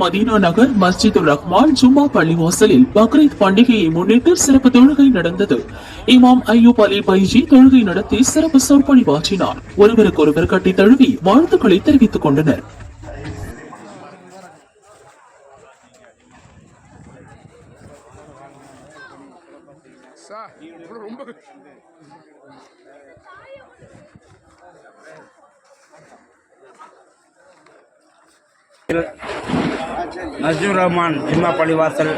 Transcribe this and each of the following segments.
Medina நகர் மஸ்ஜிதுர் ரஹ்மான் ஜும்மா பள்ளி வாசலில் பக்ரீத் பண்டிகையை முன்னிட்டு சிறப்பு தொழுகை நடந்தது. இமாம் ஐயூப் அலி பைஜி தொழுகை நடத்தி சிறப்பு சொற்பொழிவாற்றினார் ஒருவருக்கொருவர் கட்டி தழுவி வாழ்த்துக்களை தெரிவித்துக் கொண்டனர். ரொம்ப நஸ்ஜூர் ரஹ்மான் ஜிம்மா பள்ளிவாசல்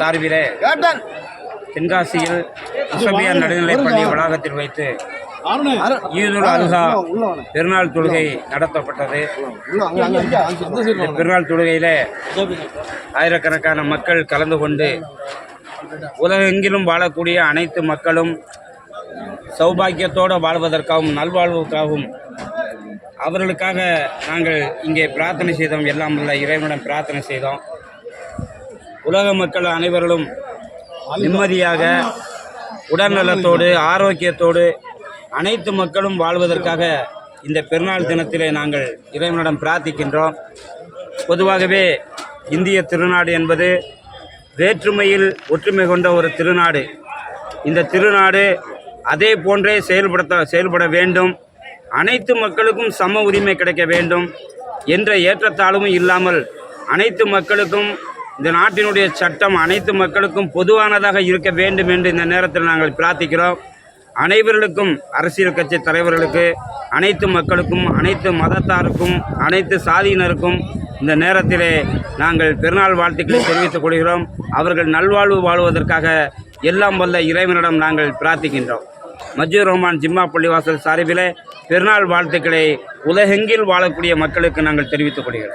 சார்பிலே தென்காசியில் அசபியா நடுநிலைப்பள்ளி வளாகத்தில் வைத்து ஈதுல் அல்ஹா பெருநாள் தொழுகை நடத்தப்பட்டது. பெருநாள் தொழுகையிலே ஆயிரக்கணக்கான மக்கள் கலந்து கொண்டு உலகெங்கிலும் வாழக்கூடிய அனைத்து மக்களும் சௌபாக்கியத்தோடு வாழ்வதற்காகவும் நல்வாழ்வுக்காகவும் அவர்களுக்காக நாங்கள் இங்கே பிரார்த்தனை செய்தோம். எல்லாம் உள்ள இறைவனிடம் பிரார்த்தனை செய்தோம். உலக மக்கள் அனைவர்களும் நிம்மதியாக உடல்நலத்தோடு ஆரோக்கியத்தோடு அனைத்து மக்களும் வாழ்வதற்காக இந்த பெருநாள் தினத்திலே நாங்கள் இறைவனிடம் பிரார்த்திக்கின்றோம். பொதுவாகவே இந்திய திருநாடு என்பது வேற்றுமையில் ஒற்றுமை கொண்ட ஒரு திருநாடு. இந்த திருநாடு அதே போன்றே செயல்படுத்த செயல்பட வேண்டும். அனைத்து மக்களுக்கும் சம உரிமை கிடைக்க வேண்டும் என்ற ஏற்றத்தாழ்வும் இல்லாமல் அனைத்து மக்களுக்கும் இந்த நாட்டினுடைய சட்டம் அனைத்து மக்களுக்கும் பொதுவானதாக இருக்க வேண்டும் என்று இந்த நேரத்தில் நாங்கள் பிரார்த்திக்கிறோம். அனைவர்களுக்கும் அரசியல் கட்சி தலைவர்களுக்கு அனைத்து மக்களுக்கும் அனைத்து மதத்தாருக்கும் அனைத்து சாதியினருக்கும் இந்த நேரத்திலே நாங்கள் பெருநாள் வாழ்த்துக்களை தெரிவித்துக் கொள்கிறோம். அவர்கள் நல்வாழ்வு வாழ்வதற்காக எல்லாம் வல்ல இறைவனிடம் நாங்கள் பிரார்த்திக்கின்றோம். மஜூர் ரஹ்மான் ஜிம்மா பள்ளிவாசல் சார்பிலே பெருநாள் வாழ்த்துக்களை உலகெங்கில் வாழக்கூடிய மக்களுக்கு நாங்கள் தெரிவித்துக் கொள்கிறோம்.